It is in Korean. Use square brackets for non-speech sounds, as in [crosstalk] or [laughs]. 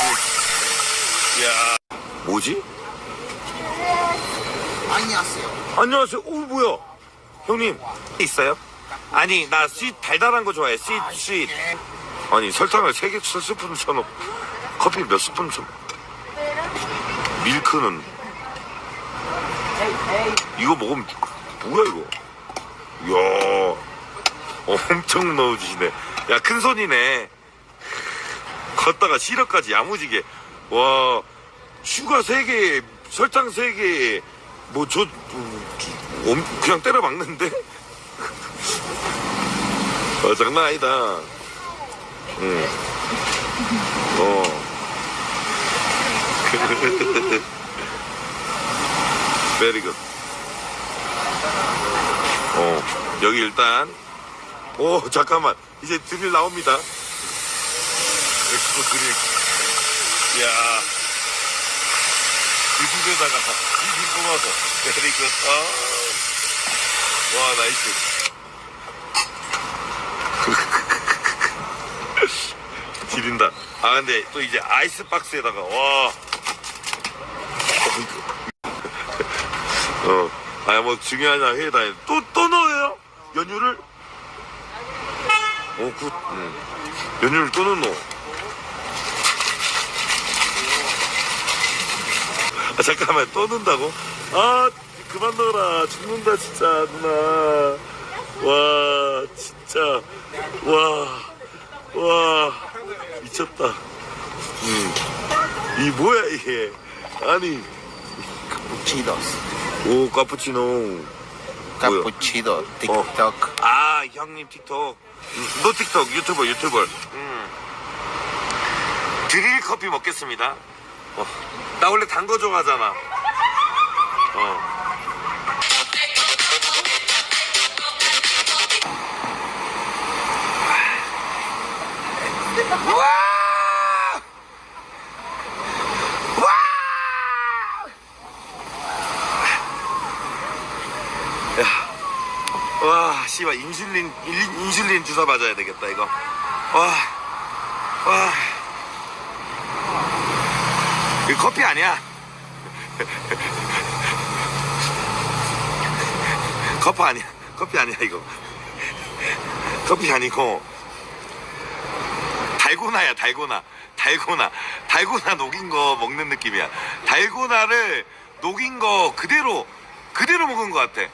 야 뭐지? 안녕하세요. 안녕하세요. 오 뭐야? 형님 있어요? 아니 나 스윗 달달한 거 좋아해. 스윗 스윗. 아니 설탕을 세개 스푼 쳐놓고 커피 몇 스푼 쳐. 밀크는 이거 먹으면 뭐야 이거? 이야 엄청 넣어주시네. 야 큰 손이네. 걷다가 시럽까지 야무지게. 와 슈가 세 개, 설탕 세 개. 뭐저 그냥 때려 박는데? [laughs] 어 장난 아니다. 응. 어. [laughs] 베리 굿. 어, 여기 일단, 오, 잠깐만. 이제 드릴 나옵니다. 엑스포 드릴. 이야. 그 집에다가 이기 뽑아서. 아. 와, 나이스. [laughs] 지린다. 아, 근데 또 이제 아이스박스에다가, 와. [laughs] 어, 아, 뭐, 중요하냐, 회다. 또, 또 넣어요? 연유를? 오, 굿, 음. 연유를 또 넣어. 아, 잠깐만, 또 넣는다고? 아, 그만 넣어라. 죽는다, 진짜, 누나. 와, 진짜. 와, 와, 미쳤다. 음. 이 뭐야, 이게. 아니, 카푸치노스. 오, 카푸치노. 카푸치노. 틱톡. 아 형님 틱톡 음, 너 틱톡 유튜버 유튜버 음. 드릴 커피 먹겠습니다 어, 나 원래 단 거 좋아하잖아 어. 와, 씨발 인슐린 인- 인슐린 주사 맞아야 되겠다 이거. 와, 와. 이거 커피 아니야? 커피 아니야? 커피 아니야 이거? 커피 아니고 달고나야 달고나 달고나 달고나 녹인 거 먹는 느낌이야. 달고나를 녹인 거 그대로 그대로 먹은 것 같아.